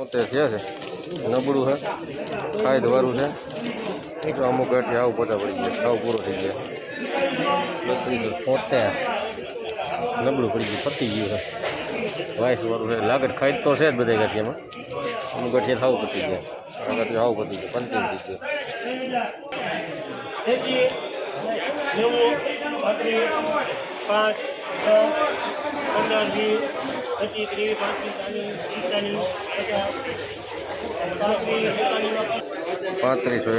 પોતે છે નબળું છે. ખાઈ દવારું છે. તો અમુક ગાંઠી આવું પોતા પડી ગયા. સાવ પૂરો થઈ ગયા. પોતે નબળું પડી ગયું, પતી ગયું છે. વાઇસ વાળું છે. લાગત ખાઈ તો છે જ બધા ગાંઠિયામાં અમુક ગાંઠિયા સાવ પતી ગયા. ગાંઠિયા સાવ પતી ગયા. પંચમ થઈ ગયા. ત્રીસ પાંત્રીસ ચાલીસ પિસ્તાલીસ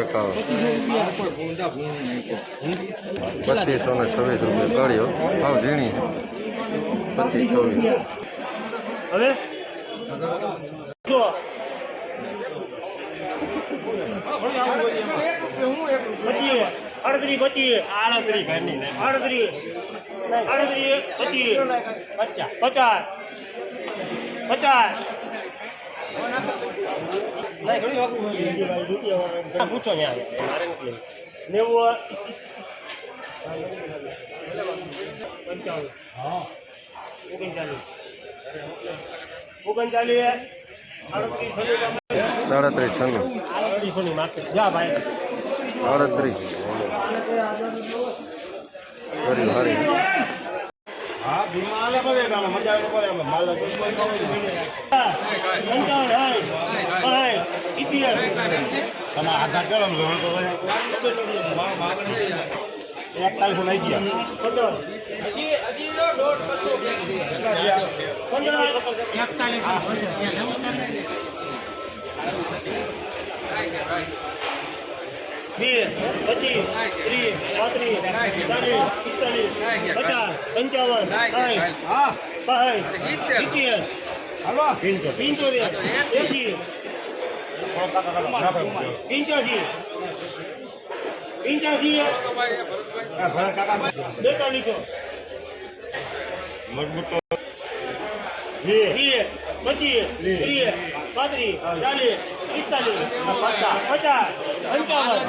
એકાવન. બત્રીસો ને છવ્વીસ રૂપિયા કાઢ્યો. ભાવ ઝીણી. છવ્વીસ. હવે? જો. પચીસ. અડત્રીસ પચીસ આડત્રીસ આડત્રીસ આડત્રીસ પચીસ. પચાસ. પચાસ. પચાસ પૂછો ને નેવું. પંચાવન ઓગણચાલીસ. ઓગણચાલીસ. છન્નું સાડત્રીસ છન્નું. જા ભાઈ. આડત્રીસ હરી હરી. એકતાલીસો લઈ ગયા. વીસ પચીસ ત્રીસ પાંત્રીસ ચાલીસ પિસ્તાલીસ પચાસ પંચાવન સાઠ સાઠ સિત્તેર પંચોતેર એસી પંચ્યાસી પંચ્યાસી બેતાલીસો મજબૂત પચીસ ત્રીસ પાંત્રીસ ચાલીસ પિસ્તાલીસ પચાસ પંચાવન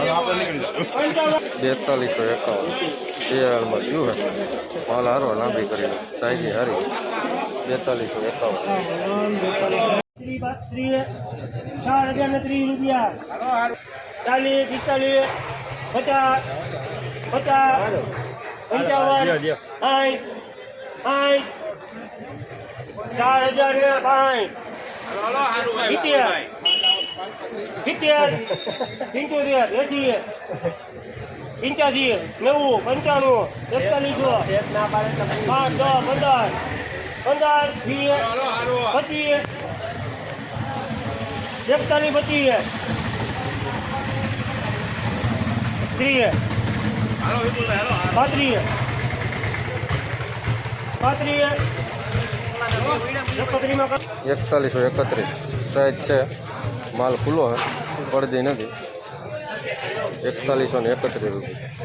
પંચાવન. બેતાલીસો એકાવન શિયાળમાં હે. માલ હારો લાંબી કરી સાઈઝની હારી. બેતાલીસો એકાવન. ચાર હજાર ને ત્રીસ રૂપિયા. ચાલીસ પિસ્તાલીસ પચાસ પચાસ પંચાવન સાઠ સાઠ ચાર હજાર ને સાઠ સિત્તેર સિત્તેર પંચોતેર એસી પંચ્યાસી નેવું પંચાણું એકતાલીસો પાંચ દસ પંદર પંદર વીસ પચીસ એકતાલીસ પચીસ ત્રીસ પાંત્રીસ પાંત્રીસ. એકતાલીસો એકત્રીસ. સાઈઝ છે. માલ ખુલ્લો હે. પડદી નથી. એકતાલીસો ને એકત્રીસ રૂપિયા.